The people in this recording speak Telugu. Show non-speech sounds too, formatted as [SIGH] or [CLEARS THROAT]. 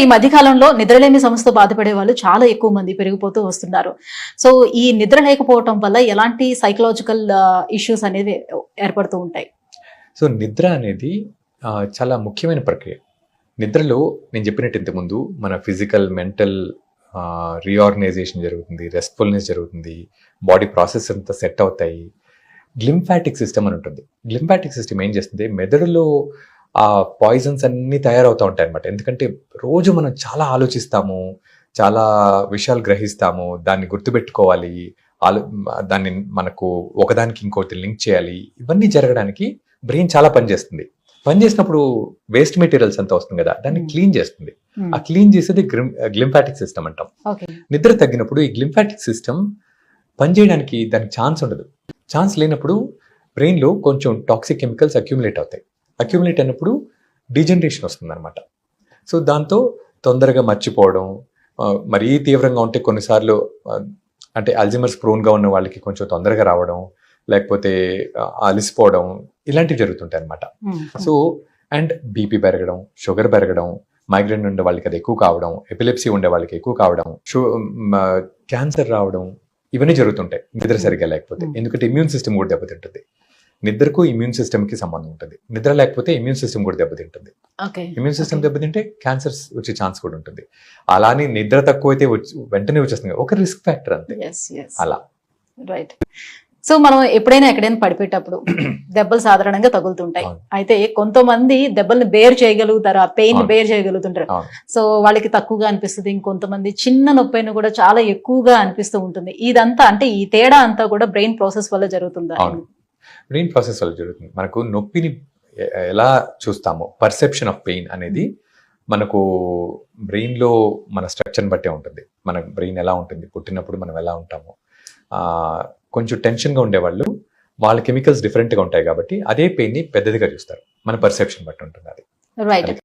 ఈ మధ్యకాలంలో నిద్రలేని సమస్యతో బాధపడే వాళ్ళు చాలా ఎక్కువ మంది పెరిగిపోతూ వస్తున్నారు. సో ఈ నిద్ర లేకపోవటం వల్ల ఎలాంటి సైకలాజికల్ ఇష్యూస్ అనేది ఏర్పడుతూ ఉంటాయి? సో నిద్ర అనేది చాలా ముఖ్యమైన ప్రక్రియ. నిద్రలో నేను చెప్పినట్టు ఇంతకుముందు మన ఫిజికల్ మెంటల్ రీఆర్గనైజేషన్ జరుగుతుంది రెస్ట్ఫుల్నెస్ జరుగుతుంది బాడీ ప్రాసెస్ అంతా సెట్ అవుతాయి. గ్లింఫాటిక్ సిస్టమ్ అని ఉంటుంది. గ్లింఫాటిక్ సిస్టమ్ ఏం చేస్తుంది? మెదడులో ఆ పాయిజన్స్ అన్నీ తయారవుతూ ఉంటాయి అనమాట ఎందుకంటే రోజు మనం చాలా ఆలోచిస్తాము చాలా విషయాలు గ్రహిస్తాము దాన్ని గుర్తుపెట్టుకోవాలి ఆలో దాన్ని మనకు ఒకదానికి ఇంకోటి లింక్ చేయాలి. ఇవన్నీ జరగడానికి బ్రెయిన్ చాలా పనిచేస్తుంది పనిచేసినప్పుడు వేస్ట్ మెటీరియల్స్ అంతా వస్తుంది కదా దాన్ని Hmm. క్లీన్ చేస్తుంది. ఆ క్లీన్ చేసేది గ్లింఫాటిక్ సిస్టమ్ అంటాం. నిద్ర తగ్గినప్పుడు ఈ గ్లింఫాటిక్ సిస్టమ్ పనిచేయడానికి దానికి ఛాన్స్ ఉండదు. ఛాన్స్ లేనప్పుడు బ్రెయిన్లో కొంచెం టాక్సిక్ కెమికల్స్ అక్యూములేట్ అవుతాయి. అక్యూములేట్ అయినప్పుడు డీజనరేషన్ వస్తుంది అనమాట సో దాంతో తొందరగా మర్చిపోవడం మరీ తీవ్రంగా ఉంటే కొన్నిసార్లు అంటే అల్జిమర్స్ ప్రోన్గా ఉన్న వాళ్ళకి కొంచెం తొందరగా రావడం లేకపోతే అలసిపోవడం ఇలాంటివి జరుగుతుంటాయి అనమాట సో అండ్ బీపీ పెరగడం షుగర్ పెరగడం మైగ్రేన్ ఉండే వాళ్ళకి అది ఎక్కువ కావడం ఎపిలెప్సీ ఉండే వాళ్ళకి ఎక్కువ కావడం షు క్యాన్సర్ రావడం ఇవన్నీ జరుగుతుంటాయి. నిద్ర సరిగ్గా లేకపోతే. ఎందుకంటే ఇమ్యూన్ సిస్టమ్ కూడా దెబ్బతింటుంది. నిద్రకు ఇమ్యూన్ సిస్టమ్కి సంబంధం ఉంటుంది. నిద్ర లేకపోతే ఇమ్యూన్ సిస్టమ్ కూడా దెబ్బతింటుంది. ఇమ్యూన్ సిస్టమ్ దెబ్బతింటే క్యాన్సర్స్ వచ్చే ఛాన్స్ కూడా ఉంటుంది. అలానే నిద్ర తక్కువైతే వచ్చి వెంటనే వచ్చేస్తుంది. ఒక రిస్క్ ఫ్యాక్టర్ అంతే. అలా. రైట్ సో మనం ఎప్పుడైనా ఎక్కడైనా పడిపోయేటప్పుడు [CLEARS THROAT] దెబ్బలు సాధారణంగా తగులుతుంటాయి. అయితే కొంతమంది దెబ్బల్ని బేర్ చేయగలుగుతారు ఆ పెయిన్. బేర్ చేయగలుగుతుంటారు. సో వాళ్ళకి తక్కువగా అనిపిస్తుంది ఇంకొంతమంది చిన్న నొప్పి కూడా చాలా ఎక్కువగా అనిపిస్తూ ఉంటుంది. ఇదంతా అంటే ఈ తేడా అంతా కూడా బ్రెయిన్ ప్రాసెస్ వల్ల జరుగుతుందా. బ్రెయిన్ ప్రాసెస్ వల్ల జరుగుతుంది. మనకు నొప్పిని ఎలా చూస్తామో పర్సెప్షన్ ఆఫ్ పెయిన్ అనేది మనకు బ్రెయిన్లో మన స్ట్రక్చర్ని బట్టే ఉంటుంది. మన బ్రెయిన్ ఎలా ఉంటుంది పుట్టినప్పుడు మనం ఎలా ఉంటామో. ఆ, కొంచెం టెన్షన్గా ఉండేవాళ్ళు వాళ్ళ కెమికల్స్ డిఫరెంట్గా ఉంటాయి కాబట్టి అదే పెయిన్ని పెద్దదిగా చూస్తారు. మన పర్సెప్షన్ బట్టి ఉంటుంది అది. రైట్